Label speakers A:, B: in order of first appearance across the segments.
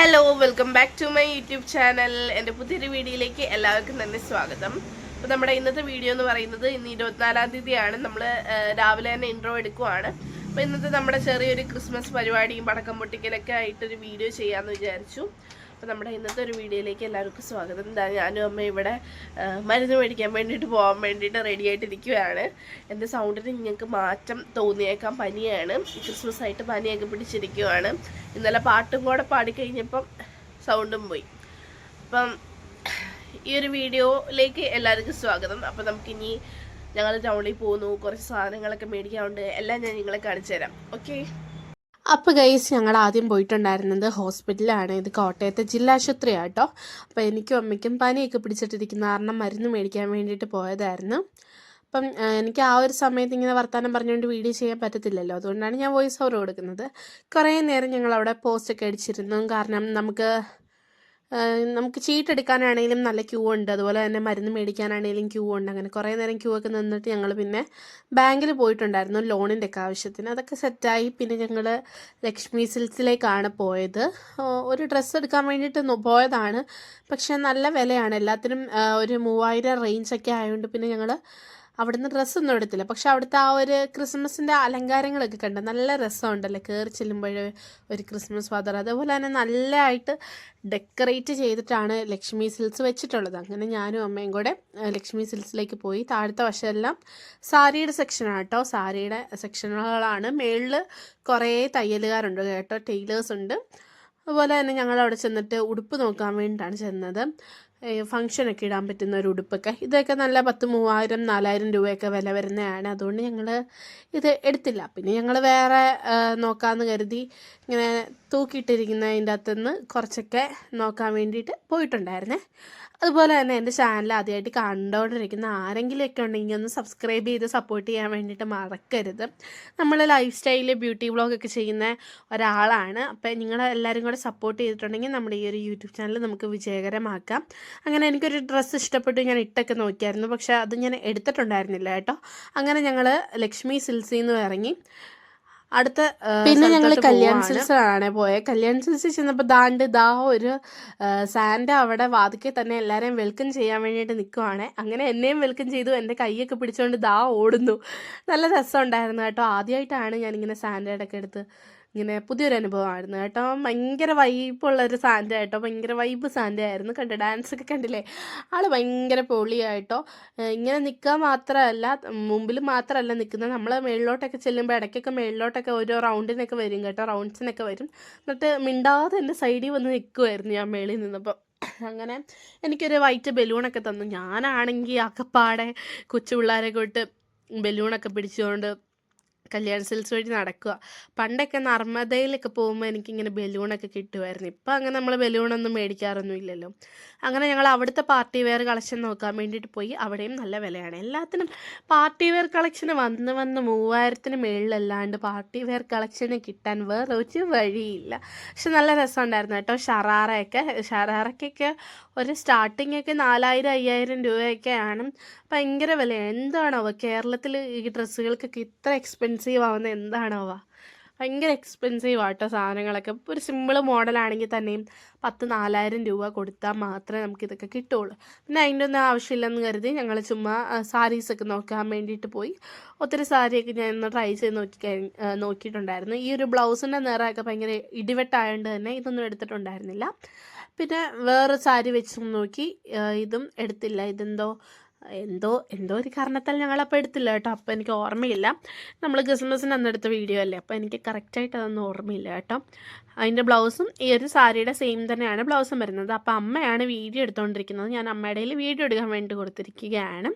A: Hello welcome back to my YouTube channel എന്റെ പുതിയൊരു വീഡിയോയിലേക്ക് എല്ലാവർക്കും തന്നെ സ്വാഗതം. അപ്പോൾ നമ്മുടെ ഇന്നത്തെ വീഡിയോ എന്ന് പറയുന്നത് ഇന്ന് ഇരുപത്തിനാലാം തീയതിയാണ്. നമ്മൾ രാവിലെ തന്നെ ഇൻട്രോ എടുക്കുവാണ്. അപ്പോൾ ഇന്നത്തെ നമ്മുടെ ചെറിയൊരു ക്രിസ്മസ് പരിപാടിയും പടക്കം പൊട്ടിക്കലൊക്കെ ആയിട്ടൊരു വീഡിയോ ചെയ്യാമെന്ന് വിചാരിച്ചു. അപ്പോൾ നമ്മുടെ ഇന്നത്തെ ഒരു വീഡിയോയിലേക്ക് എല്ലാവർക്കും സ്വാഗതം. എന്താ ഞാനും അമ്മ ഇവിടെ മരുന്ന് മേടിക്കാൻ വേണ്ടിയിട്ട് പോകാൻ വേണ്ടിയിട്ട് റെഡി ആയിട്ടിരിക്കുകയാണ് എന്റെ സൗണ്ടിന് നിങ്ങൾക്ക് മാറ്റം തോന്നിയേക്കാം പനിയാണ്. ക്രിസ്മസ് ആയിട്ട് പനിയൊക്കെ പിടിച്ചിരിക്കുകയാണ് ഇന്നലെ പാട്ടും കൂടെ പാടിക്കഴിഞ്ഞപ്പം സൗണ്ടും പോയി. അപ്പം ഈ ഒരു വീഡിയോയിലേക്ക് എല്ലാവർക്കും സ്വാഗതം. അപ്പം നമുക്കിനി ഞങ്ങൾ ടൗണിൽ പോകുന്നു കുറച്ച് സാധനങ്ങളൊക്കെ മേടിക്കാറുണ്ട് എല്ലാം ഞാൻ നിങ്ങളെ കാണിച്ചു തരാം ഓക്കെ
B: അപ്പോൾ ഗൈസ് ഞങ്ങൾ ആദ്യം പോയിട്ടുണ്ടായിരുന്നത് ഹോസ്പിറ്റലാണ് ഇത് കോട്ടയത്തെ ജില്ലാ ആശുപത്രിയാണ് കേട്ടോ അപ്പോൾ എനിക്കും അമ്മയ്ക്കും പനിയൊക്കെ പിടിച്ചിട്ടിരിക്കുന്ന കാരണം മരുന്ന് മേടിക്കാൻ വേണ്ടിയിട്ട് പോയതായിരുന്നു. അപ്പം എനിക്ക് ആ ഒരു സമയത്ത് ഇങ്ങനെ വർത്തമാനം പറഞ്ഞുകൊണ്ട് വീഡിയോ ചെയ്യാൻ പറ്റത്തില്ലല്ലോ. അതുകൊണ്ടാണ് ഞാൻ വോയിസ് ഓവർ കൊടുക്കുന്നത്. കുറേ നേരം ഞങ്ങൾ അവിടെ പോസ്റ്റൊക്കെ അടിച്ചിരുന്നു. കാരണം നമുക്ക് നമുക്ക് ചീട്ട് എടുക്കാനാണെങ്കിലും നല്ല ക്യൂ ഉണ്ട്. അതുപോലെ തന്നെ മരുന്ന് മേടിക്കാനാണെങ്കിലും ക്യൂ ഉണ്ട്. അങ്ങനെ കുറേ നേരം ക്യൂ ഒക്കെ നിന്നിട്ട് ഞങ്ങൾ പിന്നെ ബാങ്കിൽ പോയിട്ടുണ്ടായിരുന്നു ലോണിന്റെ ഒക്കെ ആവശ്യത്തിന്. അതൊക്കെ സെറ്റായി പിന്നെ ഞങ്ങൾ ലക്ഷ്മി സിൽസിലേക്കാണ് പോയത്. ഒരു ഡ്രസ്സ് എടുക്കാൻ വേണ്ടിയിട്ട് പോയതാണ്. പക്ഷേ നല്ല വിലയാണ്. എല്ലാത്തിനും ഒരു മൂവായിരം റേഞ്ചൊക്കെ ആയതുകൊണ്ട് പിന്നെ ഞങ്ങൾ അവിടുന്ന് ഡ്രസ്സൊന്നും എടുത്തില്ല. പക്ഷെ അവിടുത്തെ ആ ഒരു ക്രിസ്മസിന്റെ അലങ്കാരങ്ങളൊക്കെ കണ്ട് നല്ല രസമുണ്ടല്ലേ? കയറി ചെല്ലുമ്പോൾ ഒരു ക്രിസ്മസ് ഫാദർ അതേപോലെ തന്നെ നല്ലതായിട്ട് ഡെക്കറേറ്റ് ചെയ്തിട്ടാണ് ലക്ഷ്മി സിൽസ് വെച്ചിട്ടുള്ളത്. അങ്ങനെ ഞാനും അമ്മയും കൂടെ ലക്ഷ്മി സിൽസിലേക്ക് പോയി. താഴത്തെ വശമെല്ലാം സാരിയുടെ സെക്ഷനാണ് കേട്ടോ. സാരിയുടെ സെക്ഷനുകളാണ്. മേളിൽ കുറേ തയ്യലുകാരുണ്ട് കേട്ടോ. ടെയ്ലേഴ്സ് ഉണ്ട്. അതുപോലെ തന്നെ ഞങ്ങൾ അവിടെ ചെന്നിട്ട് ഉടുപ്പ് നോക്കാൻ വേണ്ടിയിട്ടാണ് ചെന്നത്. ഫങ്ഷനൊക്കെ ഇടാൻ പറ്റുന്ന ഒരു ഉടുപ്പൊക്കെ. ഇതൊക്കെ നല്ല പത്ത് മൂവായിരം നാലായിരം രൂപയൊക്കെ വില വരുന്നതാണ്. അതുകൊണ്ട് ഞങ്ങൾ ഇത് എടുത്തില്ല. പിന്നെ ഞങ്ങൾ വേറെ നോക്കാമെന്ന് കരുതി ഇങ്ങനെ തൂക്കിയിട്ടിരിക്കുന്നതിന്റെ അകത്തുനിന്ന് കുറച്ചൊക്കെ നോക്കാൻ വേണ്ടിയിട്ട് പോയിട്ടുണ്ടായിരുന്നേ. അതുപോലെ തന്നെ എന്റെ ചാനൽ ആദ്യമായിട്ട് കണ്ടുകൊണ്ടിരിക്കുന്ന ആരെങ്കിലുമൊക്കെ ഉണ്ടെങ്കിൽ ഒന്ന് സബ്സ്ക്രൈബ് ചെയ്ത് സപ്പോർട്ട് ചെയ്യാൻ വേണ്ടിയിട്ട് മറക്കരുത്. നമ്മൾ ലൈഫ് സ്റ്റൈൽ ബ്യൂട്ടി വ്ളോഗൊക്കെ ചെയ്യുന്ന ഒരാളാണ്. അപ്പോൾ നിങ്ങൾ എല്ലാവരും കൂടെ സപ്പോർട്ട് ചെയ്തിട്ടുണ്ടെങ്കിൽ നമ്മുടെ ഈ ഒരു യൂട്യൂബ് ചാനൽ നമുക്ക് വിജയകരമാക്കാം. അങ്ങനെ എനിക്കൊരു ഡ്രസ്സ് ഇഷ്ടപ്പെട്ടു ഞാൻ ഇട്ടൊക്കെ നോക്കിയായിരുന്നു. പക്ഷേ അത് ഞാൻ എടുത്തിട്ടുണ്ടായിരുന്നില്ല കേട്ടോ. അങ്ങനെ ഞങ്ങൾ ലക്ഷ്മി സിൽസിൽ നിന്ന് ഇറങ്ങി അടുത്ത പിന്നെ ഞങ്ങൾ കല്യാൺ. സിൽസിലാണ് പോയത് കല്യാൺ സിൽസിൽ ചെന്നപ്പോൾ ദാണ്ട് ദാ ഒരു സാൻഡ അവിടെ വാതിക്കെ തന്നെ എല്ലാവരെയും വെൽക്കം ചെയ്യാൻ വേണ്ടിയിട്ട് നിൽക്കുവാണ് അങ്ങനെ എന്നെയും വെൽക്കം ചെയ്തു. എന്റെ കൈയൊക്കെ പിടിച്ചുകൊണ്ട് ദാ ഓടുന്നു. നല്ല രസമുണ്ടായിരുന്നു കേട്ടോ. ആദ്യമായിട്ടാണ് ഞാനിങ്ങനെ സാൻഡയുടെ ഒക്കെ എടുത്ത് ഇങ്ങനെ പുതിയൊരു അനുഭവമായിരുന്നു. കേട്ടോ ഭയങ്കര വൈബുള്ള ഒരു കേട്ടോ ഭയങ്കര വൈബ് സാൻഡ ആയിരുന്നു. കണ്ടോ ഡാൻസ് ഒക്കെ കണ്ടില്ലേ? ആൾ ഭയങ്കര പൊളിയായിട്ടോ. ഇങ്ങനെ നിൽക്കുക മാത്രമല്ല മുമ്പിൽ മാത്രമല്ല നിൽക്കുന്നത് നമ്മൾ മേളിലോട്ടൊക്കെ ചെല്ലുമ്പോൾ ഇടയ്ക്കൊക്കെ മേളിലോട്ടൊക്കെ ഓരോ റൗണ്ടിനൊക്കെ വരും കേട്ടോ റൗണ്ട്സിനൊക്കെ വരും. എന്നിട്ട് മിണ്ടാതെ എന്റെ സൈഡിൽ വന്ന് നിൽക്കുമായിരുന്നു ഞാൻ മേളിൽ നിന്നപ്പോൾ അങ്ങനെ എനിക്കൊരു വൈറ്റ് ബലൂണൊക്കെ തന്നു. ഞാനാണെങ്കിൽ അക്കപ്പാടെ കൊച്ചു പിള്ളേരെ കൊണ്ട് ബലൂണൊക്കെ പിടിച്ചുകൊണ്ട് കല്യാൺ സിൽസ് വഴി നടക്കുക. പണ്ടൊക്കെ നർമ്മദയിലൊക്കെ പോകുമ്പോൾ എനിക്കിങ്ങനെ ബലൂണൊക്കെ കിട്ടുമായിരുന്നു ഇപ്പം അങ്ങനെ നമ്മൾ ബലൂണൊന്നും മേടിക്കാറൊന്നും ഇല്ലല്ലോ അങ്ങനെ ഞങ്ങൾ അവിടുത്തെ പാർട്ടി വെയർ കളക്ഷൻ നോക്കാൻ വേണ്ടിയിട്ട് പോയി. അവിടെയും നല്ല വിലയാണ്. എല്ലാത്തിനും പാർട്ടി വെയർ കളക്ഷൻ വന്ന് വന്ന് മൂവായിരത്തിന് മുകളിലല്ലാണ്ട് പാർട്ടി വെയർ കളക്ഷന് കിട്ടാൻ വേറെ ഒരു വഴിയില്ല. പക്ഷെ നല്ല രസമുണ്ടായിരുന്നു കേട്ടോ. ഷറാറയൊക്കെ. ഷറാറയ്ക്കൊക്കെ ഒരു സ്റ്റാർട്ടിംഗ് ഒക്കെ നാലായിരം അയ്യായിരം രൂപയൊക്കെയാണ്. ഭയങ്കര വില എന്താണോ കേരളത്തിൽ ഈ ഡ്രസ്സുകൾക്കൊക്കെ ഇത്ര എക്സ്പെൻസീവ് ആവുന്ന എന്താണാവോ? ഭയങ്കര എക്സ്പെൻസീവ് ആട്ടോ സാധനങ്ങളൊക്കെ. ഇപ്പോൾ ഒരു സിമ്പിൾ മോഡലാണെങ്കിൽ തന്നെയും പത്ത് നാലായിരം രൂപ കൊടുത്താൽ മാത്രമേ നമുക്ക് ഇതൊക്കെ കിട്ടുള്ളൂ. പിന്നെ അതിന്റെ ഒന്നും ആവശ്യമില്ലെന്ന് കരുതി ഞങ്ങൾ ചുമ്മാ സാരീസൊക്കെ നോക്കാൻ വേണ്ടിയിട്ട് പോയി. ഒത്തിരി സാരിയൊക്കെ ഞാൻ ഇന്ന് ട്രൈ ചെയ്ത് നോക്കി നോക്കിയിട്ടുണ്ടായിരുന്നു. ഈ ഒരു ബ്ലൗസിന്റെ നിറമൊക്കെ ഭയങ്കര ഇടിവെട്ടായതുകൊണ്ട് തന്നെ ഇതൊന്നും എടുത്തിട്ടുണ്ടായിരുന്നില്ല. പിന്നെ വേറെ സാരി വെച്ച് നോക്കി ഇതും എടുത്തില്ല. ഇതെന്തോ എന്തോ എന്തോ ഒരു കാരണത്താൽ ഞങ്ങളപ്പോൾ എടുത്തില്ല കേട്ടോ. അപ്പോൾ എനിക്ക് ഓർമ്മയില്ല. നമ്മൾ ക്രിസ്മസിന് അന്ന് എടുത്ത വീഡിയോ അല്ലേ? അപ്പോൾ എനിക്ക് കറക്റ്റായിട്ട് അതൊന്നും ഓർമ്മയില്ല കേട്ടോ. അതിന്റെ ബ്ലൗസും ഈ ഒരു സാരിയുടെ സെയിം തന്നെയാണ് ബ്ലൗസും വരുന്നത്. അപ്പോൾ അമ്മയാണ് വീഡിയോ എടുത്തുകൊണ്ടിരിക്കുന്നത് ഞാൻ അമ്മയുടെ വീഡിയോ എടുക്കാൻ വേണ്ടി കൊടുത്തിരിക്കുകയാണ്.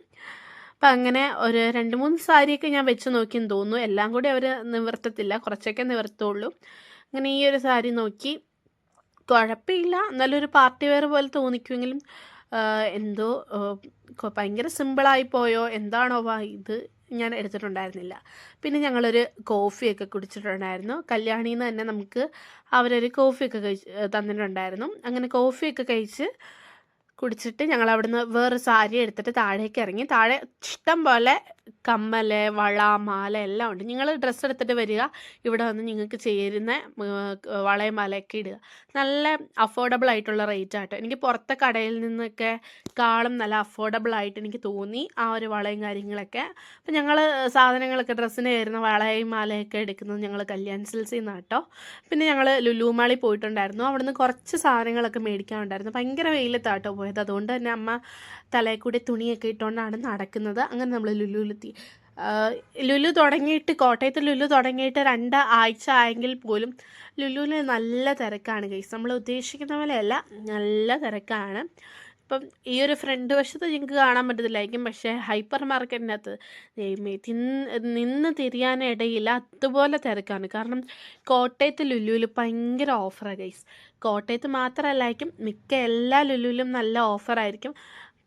B: അപ്പം അങ്ങനെ ഒരു രണ്ട് മൂന്ന് സാരിയൊക്കെ ഞാൻ വെച്ച് നോക്കിയെന്ന് തോന്നുന്നു. എല്ലാം കൂടി അവർ നിവർത്തത്തില്ല. കുറച്ചൊക്കെ നിവർത്തുള്ളൂ. അങ്ങനെ ഈ ഒരു സാരി നോക്കി. കുഴപ്പമില്ല. നല്ലൊരു പാർട്ടി വെയർ പോലെ തോന്നിക്കുമെങ്കിലും എന്തോ ഭയങ്കര സിമ്പിളായി പോയോ? എന്താണോ ഇത് ഞാൻ എടുത്തിട്ടുണ്ടായിരുന്നില്ല. പിന്നെ ഞങ്ങളൊരു കോഫിയൊക്കെ കുടിച്ചിട്ടുണ്ടായിരുന്നു. കല്യാണിയിൽ നിന്ന് തന്നെ നമുക്ക് അവരൊരു കോഫിയൊക്കെ കഴിച്ച് തന്നിട്ടുണ്ടായിരുന്നു. അങ്ങനെ കോഫിയൊക്കെ കഴിച്ച് കുടിച്ചിട്ട് ഞങ്ങൾ അവിടുന്ന് വേറെ സാരി എടുത്തിട്ട് താഴേക്ക് ഇറങ്ങി. താഴെ ഇഷ്ടം പോലെ കമ്മൽ വള മാല എല്ലാം ഉണ്ട്. നിങ്ങൾ ഡ്രസ്സ് എടുത്തിട്ട് വരിക. ഇവിടെ വന്ന് നിങ്ങൾക്ക് ചേരുന്ന വളയും മാലയൊക്കെ ഇടുക. നല്ല അഫോർഡബിൾ ആയിട്ടുള്ള റേറ്റ് ആട്ടോ എനിക്ക് പുറത്തെ കടയിൽ നിന്നൊക്കെ കാളും നല്ല അഫോർഡബിൾ ആയിട്ട് എനിക്ക് തോന്നി ആ ഒരു വളയും കാര്യങ്ങളൊക്കെ. അപ്പം ഞങ്ങൾ സാധനങ്ങളൊക്കെ ഡ്രസ്സിന് ചേരുന്ന വളയും മാലയൊക്കെ എടുക്കുന്നത് ഞങ്ങൾ കല്യാൺ സിൽസിൽ നിന്ന് കേട്ടോ. പിന്നെ ഞങ്ങൾ ലുലുമാളി പോയിട്ടുണ്ടായിരുന്നു. അവിടുന്ന് കുറച്ച് സാധനങ്ങളൊക്കെ മേടിക്കാനുണ്ടായിരുന്നു ഭയങ്കര വെയിലത്താട്ടോ പോയത്. അതുകൊണ്ട് തന്നെ അമ്മ തലയിൽ കൂടി തുണിയൊക്കെ ഇട്ടുകൊണ്ടാണ് നടക്കുന്നത്. അങ്ങനെ നമ്മൾ ലുലുലെത്തി ലുലു തുടങ്ങിയിട്ട് കോട്ടയത്ത് ലുലു തുടങ്ങിയിട്ട് രണ്ട് ആഴ്ച ആയെങ്കിൽ പോലും ലുലുവിൽ നല്ല തിരക്കാണ് ഗൈസ് നമ്മൾ ഉദ്ദേശിക്കുന്ന പോലെയല്ല നല്ല തിരക്കാണ്. ഇപ്പം ഈ ഒരു ഫ്രണ്ട് വശത്ത് നിങ്ങൾക്ക് കാണാൻ പറ്റത്തില്ലായിരിക്കും. പക്ഷേ ഹൈപ്പർ ദൈവമേ തിന്ന് നിന്ന് തിരിയാനിടയില്ല അതുപോലെ തിരക്കാണ്. കാരണം കോട്ടയത്ത് ലുലുവിൽ ഭയങ്കര ഓഫറാണ് ഗൈസ് കോട്ടയത്ത് മാത്രമല്ലായിരിക്കും മിക്ക എല്ലാ ലുലുവിലും നല്ല ഓഫറായിരിക്കും.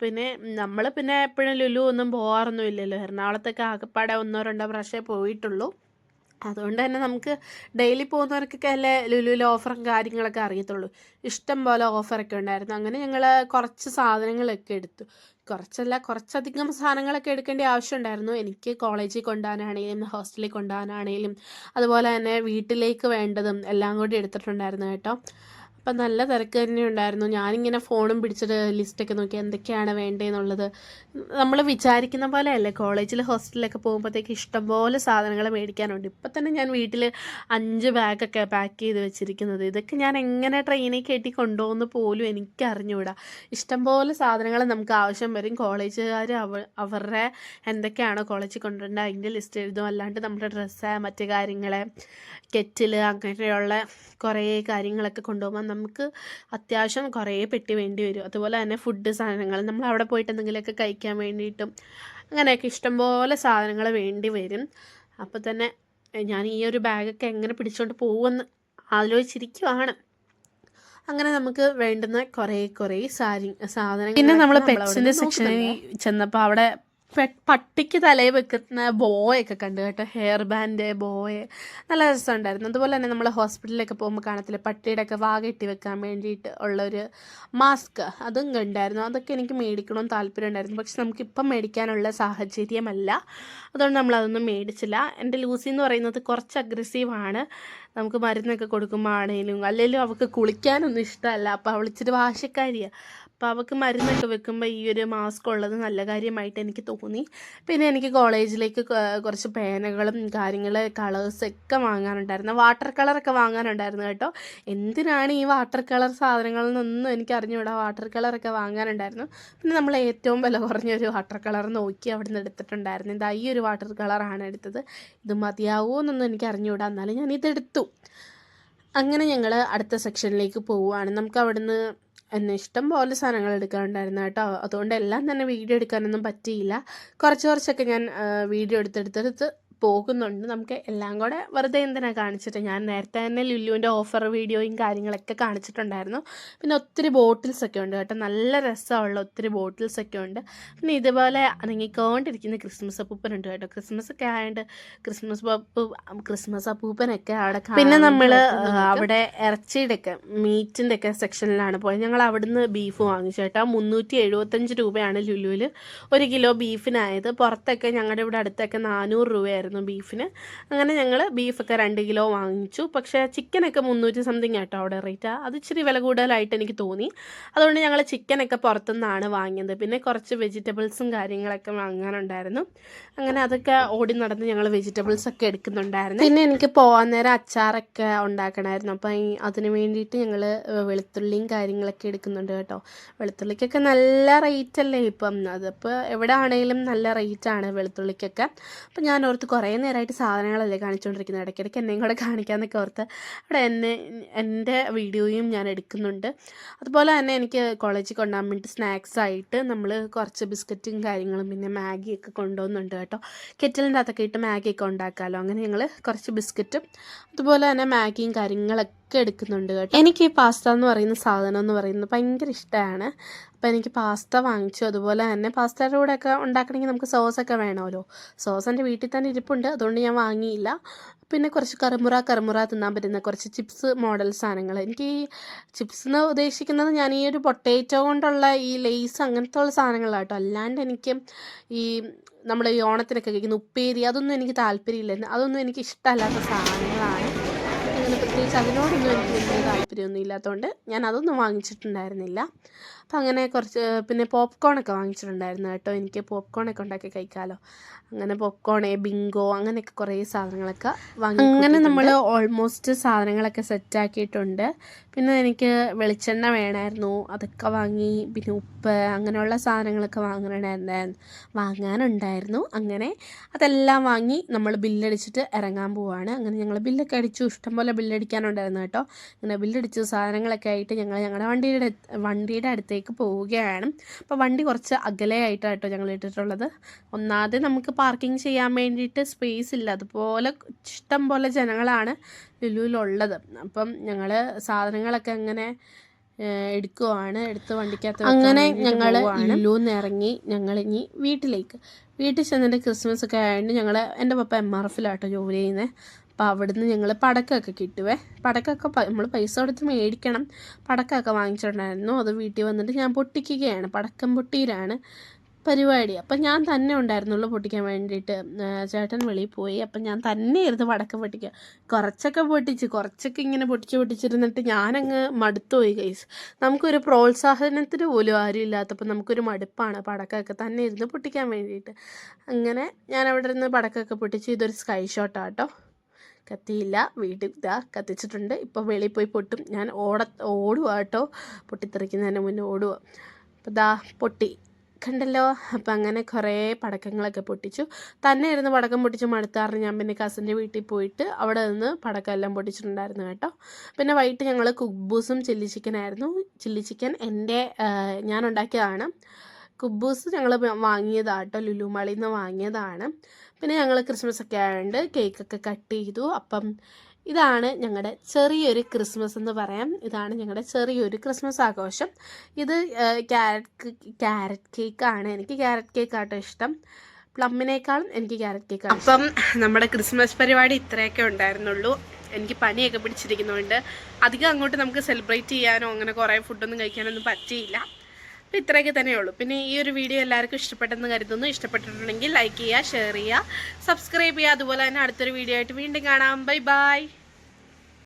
B: പിന്നെ നമ്മൾ പിന്നെ എപ്പോഴും ലുലു ഒന്നും പോകാറൊന്നും ഇല്ലല്ലോ. എറണാകുളത്തൊക്കെ ആകപ്പാടെ ഒന്നോ രണ്ടോ പ്രാവശ്യമേ പോയിട്ടുള്ളൂ. അതുകൊണ്ട് തന്നെ നമുക്ക് ഡെയിലി പോകുന്നവർക്കൊക്കെ അല്ലേ ലുലുവിലെ ഓഫറും കാര്യങ്ങളൊക്കെ അറിയത്തുള്ളൂ. ഇഷ്ടം പോലെ ഓഫറൊക്കെ ഉണ്ടായിരുന്നു. അങ്ങനെ ഞങ്ങൾ കുറച്ച് സാധനങ്ങളൊക്കെ എടുത്തു. കുറച്ചല്ല കുറച്ചധികം സാധനങ്ങളൊക്കെ എടുക്കേണ്ട ആവശ്യം ഉണ്ടായിരുന്നു. എനിക്ക് കോളേജിൽ കൊണ്ടുപോകാനാണെങ്കിലും ഹോസ്റ്റലിൽ കൊണ്ടുപോകാനാണെങ്കിലും അതുപോലെ തന്നെ വീട്ടിലേക്ക് വേണ്ടതും എല്ലാം കൂടി എടുത്തിട്ടുണ്ടായിരുന്നു കേട്ടോ. അപ്പം നല്ല തിരക്ക് തന്നെ ഉണ്ടായിരുന്നു. ഞാനിങ്ങനെ ഫോണും പിടിച്ചിട്ട് ലിസ്റ്റൊക്കെ നോക്കി എന്തൊക്കെയാണ് വേണ്ടതെന്നുള്ളത് നമ്മൾ വിചാരിക്കുന്ന പോലെ പോലെയല്ലേ. കോളേജിൽ ഹോസ്റ്റലിലൊക്കെ പോകുമ്പോഴത്തേക്ക് ഇഷ്ടംപോലെ സാധനങ്ങൾ മേടിക്കാനുണ്ട്. ഇപ്പം തന്നെ ഞാൻ വീട്ടിൽ അഞ്ച് ബാഗൊക്കെ പാക്ക് ചെയ്ത് വെച്ചിരിക്കുന്നത്. ഇതൊക്കെ ഞാൻ എങ്ങനെ ട്രെയിനിൽ കയറ്റി കൊണ്ടുപോകുന്ന പോലും എനിക്ക് അറിഞ്ഞുകൂടാ ഇഷ്ടംപോലെ സാധനങ്ങൾ നമുക്ക് ആവശ്യം വരും. കോളേജുകാർ അവ അവരുടെ എന്തൊക്കെയാണ് കോളേജിൽ കൊണ്ടുവരേണ്ടത് അതിന്റെ ലിസ്റ്റ് എഴുതും. അല്ലാണ്ട് നമ്മുടെ ഡ്രസ്സ് മറ്റു കാര്യങ്ങൾ കെറ്റിൽ അങ്ങനെയുള്ള കുറേ കാര്യങ്ങളൊക്കെ കൊണ്ടുപോകുമ്പോൾ നമുക്ക് അത്യാവശ്യം കുറേ പെട്ടി വേണ്ടി വരും. അതുപോലെ തന്നെ ഫുഡ് സാധനങ്ങൾ നമ്മൾ അവിടെ പോയിട്ട് എന്തെങ്കിലുമൊക്കെ കഴിക്കാൻ വേണ്ടിയിട്ടും അങ്ങനെയൊക്കെ ഇഷ്ടംപോലെ സാധനങ്ങൾ വേണ്ടി വരും. അപ്പോൾ തന്നെ ഞാൻ ഈ ഒരു ബാഗൊക്കെ എങ്ങനെ പിടിച്ചുകൊണ്ട് പോകുമെന്ന് ആലോചിച്ചിരിക്കുവാണ്. അങ്ങനെ നമുക്ക് വേണ്ടുന്ന കുറേ കുറേ സാരി സാധനങ്ങൾ പിന്നെ നമ്മൾ പെറ്റ്സിന്റെ സെക്ഷനിൽ ചെന്നപ്പോൾ അവിടെ പട്ടിക്ക് തലയിൽ വെക്കുന്ന ബോയൊക്കെ കണ്ടു കേട്ടോ. Hair band boy. നല്ല രസമുണ്ടായിരുന്നു. അതുപോലെ തന്നെ നമ്മൾ ഹോസ്പിറ്റലിലൊക്കെ പോകുമ്പോൾ കാണത്തില്ല പട്ടിയുടെ ഒക്കെ ഇട്ടി വെക്കാൻ വേണ്ടിയിട്ട് ഉള്ളൊരു മാസ്ക്. അതും കണ്ടായിരുന്നു. അതൊക്കെ എനിക്ക് മേടിക്കണമെന്ന് താല്പര്യം ഉണ്ടായിരുന്നു. പക്ഷെ നമുക്കിപ്പം മേടിക്കാനുള്ള സാഹചര്യമല്ല. അതുകൊണ്ട് നമ്മൾ അതൊന്നും മേടിച്ചില്ല. എന്റെ ലൂസി എന്ന് പറയുന്നത് കുറച്ച് അഗ്രസീവാണ് നമുക്ക് മരുന്നൊക്കെ കൊടുക്കുമ്പോൾ ആണെങ്കിലും അല്ലെങ്കിലും അവൾക്ക് കുളിക്കാനൊന്നും ഇഷ്ടമല്ല. അപ്പോൾ അവൾ ഇച്ചിരി വാശക്കാരിയാണ് അപ്പോൾ അവൾക്ക് മരുന്നൊക്കെ വെക്കുമ്പോൾ ഈ ഒരു മാസ്ക് ഉള്ളത് നല്ല കാര്യമായിട്ട് എനിക്ക് തോന്നി. പിന്നെ എനിക്ക് കോളേജിലേക്ക് കുറച്ച് പേനകളും കാര്യങ്ങൾ കളേഴ്സ് ഒക്കെ വാങ്ങാനുണ്ടായിരുന്നു. വാട്ടർ കളറൊക്കെ വാങ്ങാനുണ്ടായിരുന്നു കേട്ടോ. എന്തിനാണ് ഈ വാട്ടർ കളർ സാധനങ്ങളിൽ നിന്നൊന്നും എനിക്ക് അറിഞ്ഞുകൂടാ വാട്ടർ കളറൊക്കെ വാങ്ങാനുണ്ടായിരുന്നു. പിന്നെ നമ്മൾ ഏറ്റവും വില കുറഞ്ഞൊരു വാട്ടർ കളർ നോക്കി അവിടെ നിന്ന് എടുത്തിട്ടുണ്ടായിരുന്നു. ഇതാ ഈ ഒരു വാട്ടർ കളറാണ് എടുത്തത്. ഇത് മതിയാവുമോ എന്നൊന്നും എനിക്ക് അറിഞ്ഞുകൂടാ എന്നാലും ഞാൻ ഇതെടുത്തു അങ്ങനെ ഞങ്ങൾ അടുത്ത സെക്ഷനിലേക്ക് പോവുകയാണ്. നമുക്ക് അവിടുന്ന് എന്നെ ഇഷ്ടം പോലെ സാധനങ്ങൾ എടുക്കാനുണ്ടായിരുന്നു കേട്ടോ. അതുകൊണ്ട് എല്ലാം തന്നെ വീഡിയോ എടുക്കാനൊന്നും പറ്റിയില്ല. കുറച്ച് കുറച്ചൊക്കെ ഞാൻ വീഡിയോ എടുത്തെടുത്തെടുത്ത് പോകുന്നുണ്ട്. നമുക്ക് എല്ലാം കൂടെ വെറുതെ എന്തിനാ കാണിച്ചിട്ട്? ഞാൻ നേരത്തെ തന്നെ ലുലുവിന്റെ ഓഫർ വീഡിയോയും കാര്യങ്ങളൊക്കെ കാണിച്ചിട്ടുണ്ടായിരുന്നു. പിന്നെ ഒത്തിരി ബോട്ടിൽസ് ഒക്കെ ഉണ്ട് കേട്ടോ. നല്ല രസമുള്ള ഒത്തിരി ബോട്ടിൽസ് ഒക്കെ ഉണ്ട്. പിന്നെ ഇതുപോലെ അനങ്ങിക്കൊണ്ടിരിക്കുന്ന ക്രിസ്മസ് അപ്പൂപ്പനുണ്ട് കേട്ടോ. ക്രിസ്മസ് ഒക്കെ ആയതുകൊണ്ട് ക്രിസ്മസ് പപ്പ് ക്രിസ്മസ് അപ്പൂപ്പനൊക്കെ അവിടെ പിന്നെ നമ്മൾ അവിടെ ഇറച്ചിയുടെ ഒക്കെ മീറ്റിന്റെ ഒക്കെ സെക്ഷനിലാണ് പോയത്. ഞങ്ങൾ അവിടുന്ന് ബീഫ് വാങ്ങിച്ചു കേട്ടോ. മുന്നൂറ്റി എഴുപത്തഞ്ച് രൂപയാണ് ലുലുവിൽ ഒരു കിലോ ബീഫിനായത് പുറത്തൊക്കെ ഞങ്ങളുടെ ഇവിടെ അടുത്തൊക്കെ നാനൂറ് രൂപയായിരുന്നു ബീഫിന്. അങ്ങനെ ഞങ്ങൾ ബീഫൊക്കെ രണ്ട് കിലോ വാങ്ങിച്ചു. പക്ഷേ ചിക്കനൊക്കെ മുന്നൂറ്റി സംതിങ് ആട്ടോ അവിടെ റേറ്റ് അത് ഇച്ചിരി വില കൂടുതലായിട്ട് എനിക്ക് തോന്നി. അതുകൊണ്ട് ഞങ്ങൾ ചിക്കനൊക്കെ പുറത്തുനിന്നാണ് വാങ്ങിയത്. പിന്നെ കുറച്ച് വെജിറ്റബിൾസും കാര്യങ്ങളൊക്കെ വാങ്ങാനുണ്ടായിരുന്നു. അങ്ങനെ അതൊക്കെ ഓടി നടന്ന് ഞങ്ങൾ വെജിറ്റബിൾസ് ഒക്കെ എടുക്കുന്നുണ്ടായിരുന്നു. പിന്നെ എനിക്ക് പോകാൻ നേരം അച്ചാറൊക്കെ ഉണ്ടാക്കണമായിരുന്നു. അപ്പം അതിന് വേണ്ടിയിട്ട് ഞങ്ങൾ വെളുത്തുള്ളിയും കാര്യങ്ങളൊക്കെ എടുക്കുന്നുണ്ട് കേട്ടോ. വെളുത്തുള്ളിക്കൊക്കെ നല്ല റേറ്റ് അല്ലേ ഇപ്പം? അതിപ്പോൾ എവിടെ ആണെങ്കിലും നല്ല റേറ്റ് ആണ് വെളുത്തുള്ളിക്കൊക്കെ. അപ്പം ഞാൻ ഓർത്ത് കുറേ നേരമായിട്ട് സാധനങ്ങളല്ലേ കാണിച്ചുകൊണ്ടിരിക്കുന്നത് ഇടയ്ക്കിടയ്ക്ക് എന്നെയും കൂടെ കാണിക്കാമെന്നൊക്കെ ഓർത്ത് അവിടെ എന്നെ എന്റെ വീഡിയോയും ഞാൻ എടുക്കുന്നുണ്ട്. അതുപോലെ തന്നെ എനിക്ക് കോളേജിൽ കൊണ്ടുപോകാൻ വേണ്ടി സ്നാക്സ് ആയിട്ട് നമ്മൾ കുറച്ച് ബിസ്ക്കറ്റും കാര്യങ്ങളും പിന്നെ മാഗിയൊക്കെ കൊണ്ടുപോകുന്നുണ്ട് കേട്ടോ. കെറ്റിലിന്റെ അകത്തൊക്കെ ഇട്ട് മാഗിയൊക്കെ ഉണ്ടാക്കാമല്ലോ അങ്ങനെ ഞങ്ങൾ കുറച്ച് ബിസ്ക്കറ്റും അതുപോലെ തന്നെ മാഗിയും കാര്യങ്ങളൊക്കെ എടുക്കുന്നുണ്ട് കേട്ടോ. എനിക്ക് ഈ പാസ്ത എന്ന് പറയുന്ന സാധനം എന്ന് പറയുന്നത് ഭയങ്കര ഇഷ്ടമാണ്. അപ്പോൾ എനിക്ക് പാസ്ത വാങ്ങിച്ചു. അതുപോലെ തന്നെ പാസ്തയുടെ കൂടെയൊക്കെ ഉണ്ടാക്കണമെങ്കിൽ നമുക്ക് സോസൊക്കെ വേണമല്ലോ. സോസ് എന്റെ വീട്ടിൽ തന്നെ ഇരിപ്പുണ്ട്. അതുകൊണ്ട് ഞാൻ വാങ്ങിയില്ല. പിന്നെ കുറച്ച് കറുമുറ കറുമുറ തിന്നാൻ പറ്റുന്ന കുറച്ച് ചിപ്സ് മോഡൽ സാധനങ്ങൾ. എനിക്ക് ഈ ചിപ്സ് എന്ന് ഉദ്ദേശിക്കുന്നത് ഞാൻ ഈ ഒരു പൊട്ടേറ്റോ കൊണ്ടുള്ള ഈ ലേസ് അങ്ങനത്തെ ഉള്ള സാധനങ്ങളാട്ടോ അല്ലാണ്ട് എനിക്ക് ഈ നമ്മൾ ഈ ഓണത്തിനൊക്കെ കഴിക്കുന്ന ഉപ്പേരി അതൊന്നും എനിക്ക് താല്പര്യമില്ല. അതൊന്നും എനിക്ക് ഇഷ്ടമല്ലാത്ത സാധനങ്ങളാണ്. അങ്ങനെ പ്രത്യേകിച്ച് അതിനോടൊന്നും എനിക്ക് വലിയ താല്പര്യമൊന്നും ഇല്ലാത്തതുകൊണ്ട് ഞാൻ അതൊന്നും വാങ്ങിച്ചിട്ടുണ്ടായിരുന്നില്ല. അപ്പം അങ്ങനെ കുറച്ച് പിന്നെ പോപ്കോൺ പോപ്കോണൊക്കെ വാങ്ങിച്ചിട്ടുണ്ടായിരുന്നു കേട്ടോ. എനിക്ക് പോപ്കോണൊക്കെ ഉണ്ടാക്കി കഴിക്കാമല്ലോ അങ്ങനെ പോപ്കോൺ ബിങ്കോ അങ്ങനെയൊക്കെ കുറേ സാധനങ്ങളൊക്കെ വാങ്ങി അങ്ങനെ നമ്മൾ ഓൾമോസ്റ്റ് സാധനങ്ങളൊക്കെ സെറ്റാക്കിയിട്ടുണ്ട് പിന്നെ എനിക്ക് വെളിച്ചെണ്ണ വേണമായിരുന്നു. അതൊക്കെ വാങ്ങി പിന്നെ ഉപ്പ് അങ്ങനെയുള്ള സാധനങ്ങളൊക്കെ വാങ്ങണുണ്ടായിരുന്നു വാങ്ങാനുണ്ടായിരുന്നു. അങ്ങനെ അതെല്ലാം വാങ്ങി നമ്മൾ ബില്ലടിച്ചിട്ട് ഇറങ്ങാൻ പോവാണ്. അങ്ങനെ ഞങ്ങൾ ബില്ലൊക്കെ അടിച്ചു. ഇഷ്ടംപോലെ ബില്ലടിക്കാനുണ്ടായിരുന്നു കേട്ടോ. അങ്ങനെ ബില്ലടിച്ചു സാധനങ്ങളൊക്കെ ആയിട്ട് ഞങ്ങൾ ഞങ്ങളുടെ വണ്ടിയുടെ വണ്ടിയുടെ അടുത്തേക്ക് പോവുകയാണ്. അപ്പോൾ വണ്ടി കുറച്ച് അകലെയായിട്ടാണ് കേട്ടോ ഞങ്ങൾ ഇട്ടിട്ടുള്ളത്. ഒന്നാമത് നമുക്ക് പാർക്കിംഗ് ചെയ്യാൻ വേണ്ടിയിട്ട് സ്പേസ് ഇല്ല. അതുപോലെ ഇഷ്ടം പോലെ ജനങ്ങളാണ് ലുലുവിലുള്ളത് അപ്പം ഞങ്ങൾ സാധനങ്ങളൊക്കെ അങ്ങനെ എടുക്കുവാണ്. എടുത്ത് വണ്ടിക്കകത്ത് അങ്ങനെ ഞങ്ങൾ ലുലുന്ന് ഇറങ്ങി ഞങ്ങൾ ഇനി വീട്ടിലേക്ക്. വീട്ടിൽ ചെന്നിട്ട് ക്രിസ്മസ് ഒക്കെ ആയതുകൊണ്ട് ഞങ്ങൾ എന്റെ പപ്പ എം ആർ എഫിലാട്ടോ ജോലി ചെയ്യുന്നത് അപ്പോൾ അവിടുന്ന് ഞങ്ങൾ പടക്കമൊക്കെ കിട്ടുവേ. പടക്കമൊക്കെ നമ്മൾ പൈസ കൊടുത്ത് മേടിക്കണം. പടക്കമൊക്കെ വാങ്ങിച്ചിട്ടുണ്ടായിരുന്നു. അത് വീട്ടിൽ വന്നിട്ട് ഞാൻ പൊട്ടിക്കുകയാണ്. പടക്കം പൊട്ടിയിലാണ് പരിപാടി. അപ്പം ഞാൻ തന്നെ ഉണ്ടായിരുന്നുള്ളൂ പൊട്ടിക്കാൻ വേണ്ടിയിട്ട്. ചേട്ടൻ വെളിയിൽ പോയി. അപ്പം ഞാൻ തന്നെ ഇരുന്ന് പടക്കം പൊട്ടിക്കുക. കുറച്ചൊക്കെ പൊട്ടിച്ച് കുറച്ചൊക്കെ ഇങ്ങനെ പൊട്ടിച്ച് പൊട്ടിച്ചിരുന്നിട്ട് ഞാനങ്ങ് മടുത്തുപോയി കൈസ് നമുക്കൊരു പ്രോത്സാഹനത്തിന് പോലും ആരും ഇല്ലാത്തപ്പോൾ നമുക്കൊരു മടുപ്പാണ് പടക്കമൊക്കെ തന്നെ ഇരുന്ന് പൊട്ടിക്കാൻ വേണ്ടിയിട്ട്. അങ്ങനെ ഞാൻ അവിടെ ഇരുന്ന് പടക്കമൊക്കെ പൊട്ടിച്ച് ഇതൊരു സ്കൈ ഷോട്ടാട്ടോ കത്തിയില്ല. വീട്ടിൽ ഇതാ കത്തിച്ചിട്ടുണ്ട്. ഇപ്പോൾ വെളിയിൽ പോയി പൊട്ടും. ഞാൻ ഓട ഓടുക കേട്ടോ. പൊട്ടിത്തെറിക്കുന്നതിന് മുന്നേ ഓടുക അപ്പോൾ ദാ പൊട്ടി. കണ്ടല്ലോ? അപ്പം അങ്ങനെ കുറേ പടക്കങ്ങളൊക്കെ പൊട്ടിച്ചു. തന്നെ ഇരുന്ന് പടക്കം പൊട്ടിച്ച് മടുത്താറിന് ഞാൻ പിന്നെ കസിന്റെ വീട്ടിൽ പോയിട്ട് അവിടെ നിന്ന് പടക്കം എല്ലാം പൊട്ടിച്ചിട്ടുണ്ടായിരുന്നു കേട്ടോ. പിന്നെ വൈകിട്ട് ഞങ്ങൾ കുബ്ബൂസും ചില്ലി ചിക്കനായിരുന്നു. ചില്ലി ചിക്കൻ എന്റെ ഞാൻ ഉണ്ടാക്കിയതാണ്. കുബ്ബൂസ് ഞങ്ങൾ വാങ്ങിയതാട്ടോ കേട്ടോ. ലുലു നിന്ന് വാങ്ങിയതാണ്. പിന്നെ ഞങ്ങൾ ക്രിസ്മസ് ഒക്കെ ആയതുകൊണ്ട് കേക്കൊക്കെ കട്ട് ചെയ്തു. അപ്പം ഇതാണ് ഞങ്ങളുടെ ചെറിയൊരു ക്രിസ്മസ് എന്ന് പറയാം. ഇതാണ് ഞങ്ങളുടെ ചെറിയൊരു ക്രിസ്മസ് ആഘോഷം ഇത് ക്യാരറ്റ് ക്യാരറ്റ് കേക്കാണ് എനിക്ക് ക്യാരറ്റ് കേക്കാട്ടോ ഇഷ്ടം. പ്ലമ്മിനേക്കാളും എനിക്ക് ക്യാരറ്റ് കേക്ക് അപ്പം നമ്മുടെ ക്രിസ്മസ് പരിപാടി ഇത്രയൊക്കെ ഉണ്ടായിരുന്നുള്ളൂ. എനിക്ക് പനിയൊക്കെ പിടിച്ചിരിക്കുന്നതുകൊണ്ട് അധികം അങ്ങോട്ട് നമുക്ക് സെലിബ്രേറ്റ് ചെയ്യാനോ അങ്ങനെ കുറേ ഫുഡൊന്നും കഴിക്കാനൊന്നും പറ്റിയില്ല. അപ്പോൾ ഇത്രയൊക്കെ തന്നെയുള്ളൂ പിന്നെ ഈ ഒരു വീഡിയോ എല്ലാവർക്കും ഇഷ്ടപ്പെട്ടെന്ന് കരുതുന്നു. ഇഷ്ടപ്പെട്ടിട്ടുണ്ടെങ്കിൽ ലൈക്ക് ചെയ്യുക ഷെയർ ചെയ്യുക സബ്സ്ക്രൈബ് ചെയ്യുക. അതുപോലെ തന്നെ അടുത്തൊരു വീഡിയോ ആയിട്ട് വീണ്ടും കാണാം. Bye bye